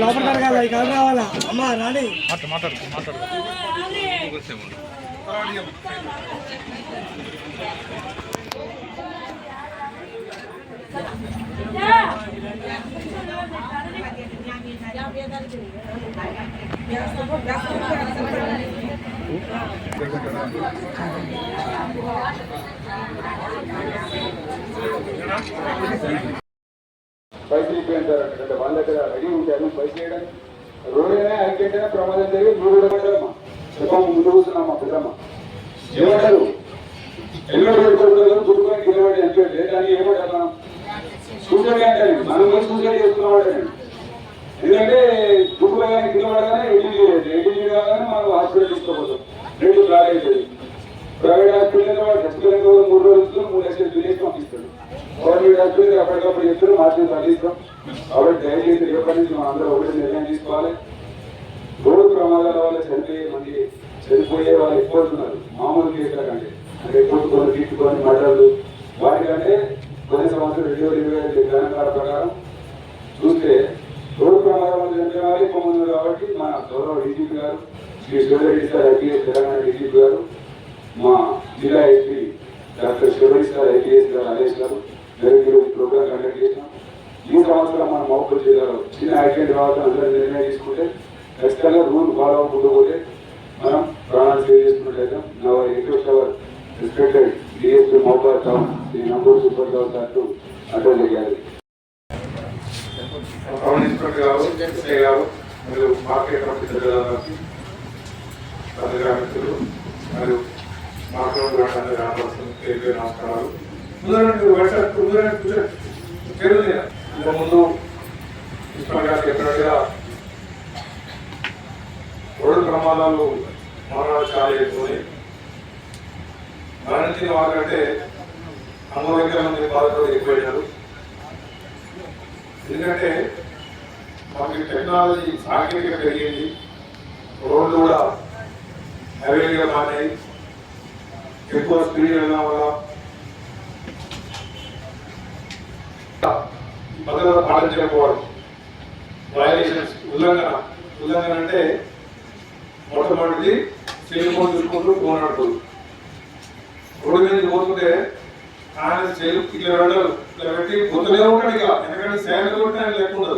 లోపల కడగాల ఇక్కడ రావాలా అమ్మా రాణి పైసలు ఇప్పించారంటే వాళ్ళ దగ్గర రెడీ ఉంటారు పైసలు వేయడానికి రోడ్డైనా అయినా అయినా ప్రమాదం జరిగి మీరు కూడా ముందు కూర్చున్నామ్మా పెద్దమ్మ ఏమంటారు ఎన్నో పెట్టుకోవడం గుర్తుకొని కిలోమీటర్ ఎంత లేదని ఏమంటారు మనం సూసైడ్ అంటారు మనం కూడా సూసైడ్ చేసుకున్నామంటే ఎందుకంటే గుర్తులో కానీ కింద పడగానే ఎడ్యూటీ లేదు కాగానే మనం హాస్పిటల్ తీసుకోపోతాం రెండు బ్లాక్ అవుతుంది ప్రైవేట్ హాస్పిటల్ వాడు హాస్పిటల్ మూడు రోజులు మూడు లక్షలు బిల్ పంపిస్తాడు. గవర్నమెంట్ హాస్పిటల్ అప్పటికప్పుడు చెప్తారు మార్చి తగ్గిస్తాం కాబట్టి దయచేసి రేపటి నుంచి మనం అందరూ ఒకటి నిర్ణయం తీసుకోవాలి. రోడ్డు ప్రమాదాల వల్ల చనిపోయే మంది చనిపోయే వాళ్ళు ఎక్కువ అవుతున్నారు మామూలు కేసుల కంటే. అంటే కొట్టుకొని తీసుకొని మర్డర్లు. వాటికంటే కొన్ని సంవత్సరాలు రెండు వేల ఇరవై ఐదు ప్రకారం రోడ్డు ప్రమాదం వల్ల కాబట్టి మన గౌరవ DGP garu Shri Sivareddy sir ITS Telangana DGP garu మా జిల్లా SP doctor Sivareddy sir ITS garu Naresh garu మేరకు ఈరోజు ప్రోగ్రామ్ కండక్ట్ చేసినాం. ఈ సంవత్సరం మన మహబూబ్ జిల్లాలో చిన్న యాక్సిడెంట్ తర్వాత అందరూ నిర్ణయం తీసుకుంటే ఖచ్చితంగా రూల్ ఫాలో అవ్వకపోతే మనం ప్రాణాలు సేవ్ చేసుకున్నట్లయితే నా request our respected DSP Mahabub town Shri Namburu super Goud sir attend చేయాలి. Town inspector garu SI garu మరియు మార్కెట్ కమిటీ సభ్యులందరికీ గ్రామస్తులు మరియు మార్కెట్ అందరూ గ్రామస్తులు పేరు ముందు ముందు పేరు ఇంకా ముందు ఇన్స్పెక్టర్ గారు చెప్పినట్టుగా రోడ్డు ప్రమాదాలు మరణాలు చాలా ఎక్కువ మరణించిన వాళ్ళకంటే అంగవైకల్యం బాధపడి ఎందుకంటే మనకి టెక్నాలజీ సాంకేతికత పెరిగింది. రోడ్లు కూడా హైవేలుగా మారాయి. ఎక్కువ స్పీడ్ వెళ్ళడం వల్ల భద్రత పాటించకపోవడం. వయలేషన్స్ ఉల్లంఘన. ఉల్లంఘన అంటే మొట్టమొదటిది సెల్ ఫోన్ చూసుకుంటూ ఫోన్ ఆడుతుంది రోడ్డు మీద పోతుంటే ఆయన చేలు ఇట్లా పెట్టి పోతూనే ఉంటాడు ఇక. ఎందుకంటే సేవ కొట్టి ఆయన లేకుండా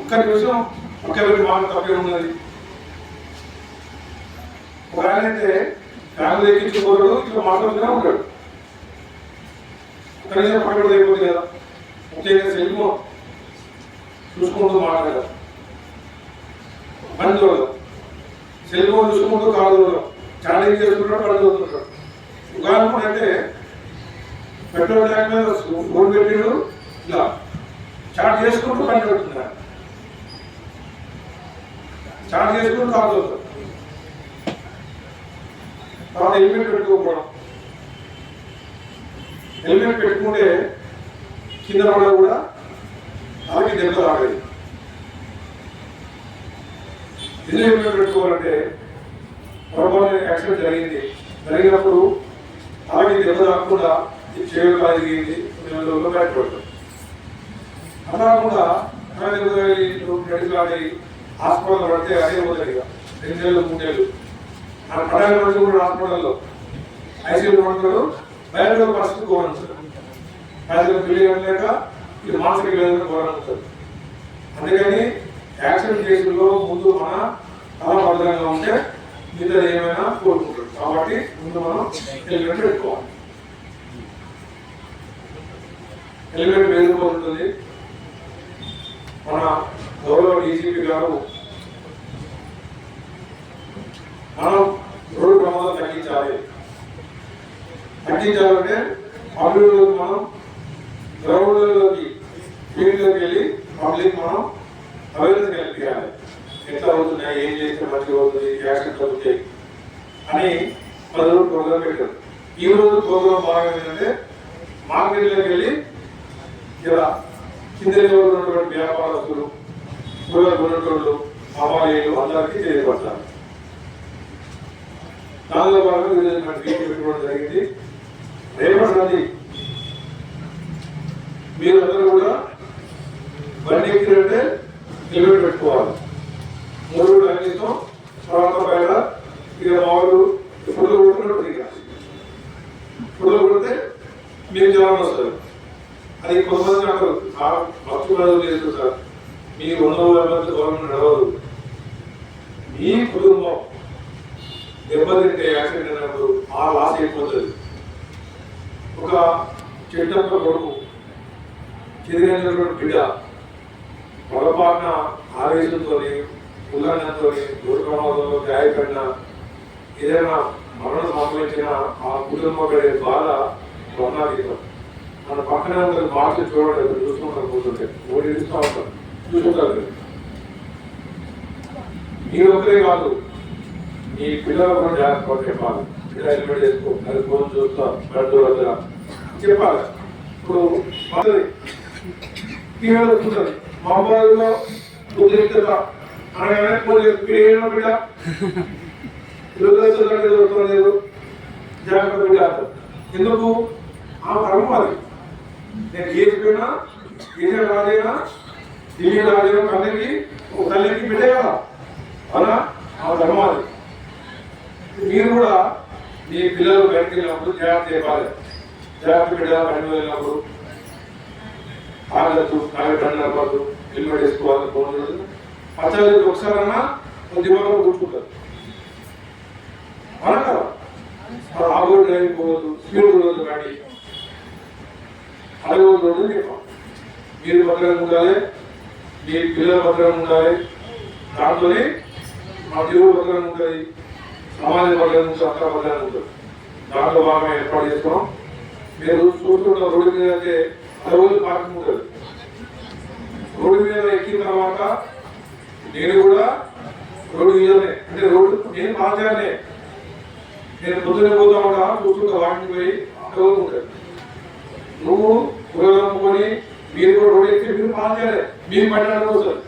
ఒక్క నిమిషం ఒక్క మాట తప్పే ఉన్నది. ఒక ఆయన అయితే ఫ్యామిలీ ఎక్కించుకోడు ఇట్లా మాట్లాడుతూనే ఉంటాడు. ఒక నిమిషం పక్కన అయిపోతుంది కదా. ముఖ్యంగా సెల్ చూసుకుంటూ మాట్లాడారు పని చూడదు. సెల్ చూసుకుంటూ కాదు ఛాలెంజ్ చేసుకుంటాడు పని చదువుతుంటాడు ఉదాహరణ అంటే పెట్రోల్ ట్యాంక్ మీద ఫోన్ పెట్టాడు ఇలా చాట్ చేసుకుంటూ పని పెడుతున్నారు చార్జ్ చేసుకుని కాదు తర్వాత హెల్మెట్ పెట్టుకోకపోవడం. హెల్మెట్ పెట్టుకుంటే కింద పడ కూడా అలాగే దెబ్బ తాగదు. ఎందుకు హెల్మెట్ పెట్టుకోవాలంటే పొరపాటు యాక్సిడెంట్ జరిగింది. జరిగినప్పుడు అలాగే దెబ్బ తాగకుండా ఈ చేతులు కలిగింది రోజుల్లో బయటపడతాం అలా కాకుండా గడిలాడి హాస్పిటల్ పడితే అదే పోతుంది ఇక. రెండు నెలలు మూడు నెలలు. మన పడాలి పడితే కూడా హాస్పిటల్లో. ఐసీయూ పడతాడు బయటలో పరిస్థితి గౌరవించారు ప్రజలకు తెలియలేక ఇది మానసిక వేదన గౌరవించారు అందుకని యాక్సిడెంట్ కేసుల్లో ముందు మన తల భద్రంగా ఉంటే ఇద్దరు ఏమైనా కోరుకుంటారు కాబట్టి ముందు మనం హెల్మెట్ పెట్టుకోవాలి. హెల్మెట్ వేసుకోవాలి మన గౌరవ డీజీపీ గారు మనం రోడ్డు ప్రమాదం తగ్గించాలి. తగ్గించాలంటే పబ్లిక్ మనం గ్రౌండ్లోకి ఫీల్డ్లోకి వెళ్ళి పబ్లిక్ మనం అవేర్నెస్ కల్పించాలి. ఎట్లా అవుతున్నాయి ఏం చేస్తే మంచిగా అవుతుంది యాక్సిడెంట్ అవుతాయి అని పది రోజులు ప్రోగ్రామ్ పెట్టారు ఈ రోజు ప్రోగ్రామ్ బాగా ఏంటంటే మార్కెట్లోకి వెళ్ళి ఇలా కింద ఉన్నటువంటి వ్యాపారస్తులు కూలర్ కొనేటోళ్ళు అమ్మాయిలు అందరికీ తెలియపడతారు దానిలో భాగంగా పెట్టుకోవడం జరిగింది. రేపటి మీరు మీరందరూ కూడా బండి ఎక్కినంటే హెల్మెట్ పెట్టుకోవాలి. మూడు కనీసం తర్వాత పైన ఇక మామూలు ఇప్పుడు కొడుతున్నట్టు ఇక ఇప్పుడు కొడితే మీరు జ్వరం వస్తుంది. అది కొంతమంది అంటారు భక్తులు మత్తు నడవదు లేదు సార్? మీ వంద మంది గవర్నమెంట్ నడవదు మీ కుటుంబం దెబ్బతింటే యాక్సిడెంట్ అయినప్పుడు ఆ లాస్ అయిపోతుంది. ఒక చెట్టప్ప కొడుకు చెదిరినటువంటి బిడ్డ పొరపాటున ఆవేశంతో ఉల్లంఘనతో రోడ్డు ప్రమాదంలో గాయపడిన ఏదైనా మరణం సంబంధించిన ఆ కుటుంబం పడే బాధ వర్ణాతీతం మన పక్కన ఉంటుంది మార్చి చూడండి చూసుకుంటారు కూర్చుంటే ఓడి ఇస్తూ ఉంటారు చూసుకుంటారు. మీరు. మీరు ఒకరే కాదు. ఈ పిల్లలు కూడా జాగ్రత్త చెప్పాలి. ఇలా ఎలిమెంట్ చేసుకో. అది ఫోన్ చూస్తా. కళ్ళు వద్ద చెప్పాలి. ఇప్పుడు టీవీలో వస్తుంటుంది. మొబైల్లో ఉద్రిక్తత అనగానే పోలీసు పేరు బిడ్డ లేదు. జాగ్రత్త బిడ్డ ఎందుకు? ఆ కర్మ అది. నేను చేసిపోయినా ఏదో రాలేనా రాజైనా రాలేనా తల్లికి ఒక తల్లికి బిడ్డ కదా. అలా? ఆ ధర్మం అది. మీరు కూడా మీ పిల్లలు బయటకు వెళ్ళినప్పుడు జాగ్రత్త చెప్పాలి. జాగ్రత్త బిడ్డ బయటకు వెళ్ళినప్పుడు? ఆగద్దు కాలు బండి హెల్మెట్ వేసుకోవాలి ఫోన్ చూడదు పచ్చడి ఒకసారన్నా దిమాగం కూర్చుంటారు. అవునా కదా. ఆగోడు డ్రైవింగ్ పోవద్దు స్పీడ్ పోవద్దు గాడి అడగవద్దు అని మీరు భద్రంగా ఉండాలి మీ పిల్లలు భద్రంగా ఉండాలి. దాంతో మా దేవుడు భద్రంగా ఉంటుంది సమాజం భద్రంగా ఉంటుంది అంతా భద్రంగా ఉంటుంది. దాంట్లో భాగంగా ఏర్పాటు చేసుకున్నాం. మీరు చూస్తున్న రోడ్డు మీద అయితే రోజు పార్కింగ్ ఉంటుంది. రోడ్డు మీద ఎక్కిన తర్వాత నేను కూడా రోడ్డు మీదనే అంటే రోడ్డు నేను మార్చాలనే నేను పొద్దున పోతా ఉంటా చూస్తుంటా వాకింగ్ పోయి రోజు ఉంటుంది నువ్వు కూరగాయలు మీరు కూడా రోడ్డు ఎక్కి మీరు మార్చాలి మీరు పట్టడానికి వస్తుంది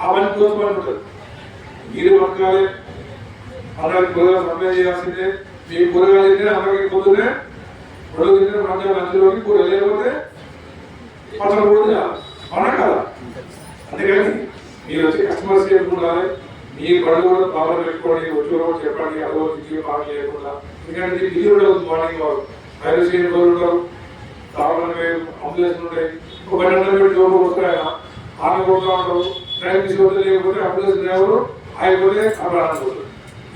ఆ పని కోసం పని ఉంటుంది. మీరు బతకాలి అందరికి కూరగాయలు సప్లై చేయాల్సిందే. మీ కూరగాయలు తింటే అందరికి పొద్దునే పొడుగు తింటే మధ్య మధ్యలోకి కూర లేకపోతే పక్కన కూడా అవునా కదా. అందుకని మీరు వచ్చి కస్టమర్స్ ఉండాలి మీ పనులు కూడా బాగా పెట్టుకోండి వచ్చి కూడా చెప్పండి అదో ఇంటికి బాగా చేయకుండా. ఎందుకంటే ఇది కూడా మార్నింగ్ వారు వైరస్ చేయని వాళ్ళు ఉంటారు తాగడానికి అంబులెన్స్ ఉంటాయి ఒక గంట పెట్టి జోబు వస్తాయన ఆమె కొడుతూ ఉంటారు ట్రైన్ తీసుకొస్తే లేకపోతే అంబులెన్స్ డ్రైవరు అయిపోతే అక్కడ అనుకుంటారు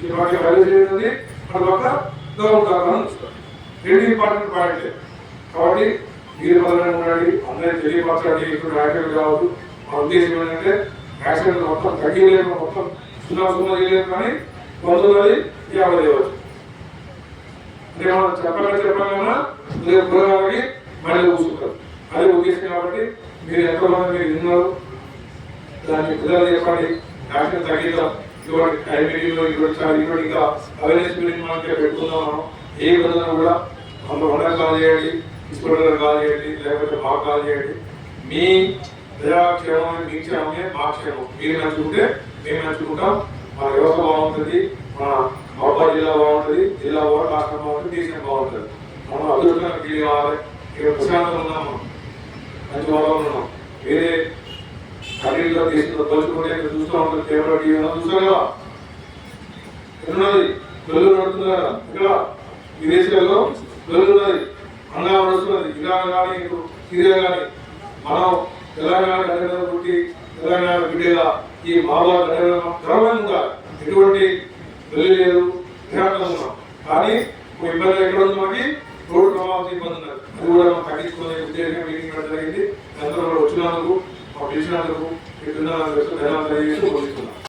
ఇది మాకు వైరస్ చేయనుంది మన పక్క గవర్నమెంట్ రెండు ఇంపార్టెంట్ పాయింట్ కాబట్టి మీరు మొదలైన ఉండండి. అందరికీ తెలియపరచండి. ఇప్పుడు యాక్సిడెంట్ కావద్దు మా ఉద్దేశం ఏంటంటే యాక్సిడెంట్ మొత్తం తగ్గిలేము మొత్తం సున్నా సున్నా చేయలేము కానీ వందలది యాభై చేయవచ్చు. అంటే మనం చెప్పాలని చెప్పాలన్నా రేపు పురోగానికి మళ్ళీ కూర్చుంటారు అదే ఉద్దేశం కాబట్టి మీరు ఎంతమంది మీరు విన్నారు. దానికి పిల్లలు చెప్పండి. యాక్సిడెంట్ తగ్గిద్దాం. ఇటువంటి టైం మీటింగ్లో ఇటువంటి ఇటువంటి ఇంకా అవేర్నెస్ మీటింగ్ మనం ఇక్కడ పెట్టుకుందాం మనం ఏ విధంగా కూడా కొంత వండర్ కాల్ చేయండి ఇస్కూటర్ కాల్ చేయండి లేకపోతే మాకు కాల్ చేయండి. మీ ప్రజాక్షేమం మీ క్షేమమే మా క్షేమం. మీరు నచ్చుకుంటే మేము నచ్చుకుంటాం మన వ్యవస్థ బాగుంటుంది మన మహబాద్ జిల్లా బాగుంటుంది జిల్లా కూడా రాష్ట్రం బాగుంటుంది దేశం బాగుంటుంది. మనం అభివృద్ధిగా ఫీల్ కావాలి. ఇక్కడ ప్రశాంతంగా ఉన్నాం మనం. మంచి వాతావరణం ఉన్నాం. వేరే కంట్రీలో తీసుకున్న పోల్చుకుంటే ఇక్కడ చూస్తూ ఉంటుంది కేవలం టీవీ చూస్తాం కదా ఎన్నున్నది వెళ్ళు నడుతుంది ఇక్కడ ఈ దేశాల్లో ఉన్నది అంగా నడుస్తున్నది. ఇలా కానీ ఇప్పుడు సిరియా కానీ మనం తెలంగాణ గడ్డ పుట్టి తెలంగాణ బిడ్డగా ఈ మాలో గర్వంగా ఎటువంటి వెళ్ళి లేదు ఉన్నాం. కానీ ఇబ్బంది ఎక్కడ ఉంది మనకి రోడ్డు ప్రమాదం ఇబ్బంది ఉన్నది. అది కూడా మనం తగ్గించుకునే ఉద్దేశంగా మీటింగ్ పెట్టడం జరిగింది. అందరూ కూడా వచ్చినందుకు మాకు పిలిచినందుకు ఎదురు ధన్యవాదాలు తెలియజేస్తూ పోలీసుకున్నాం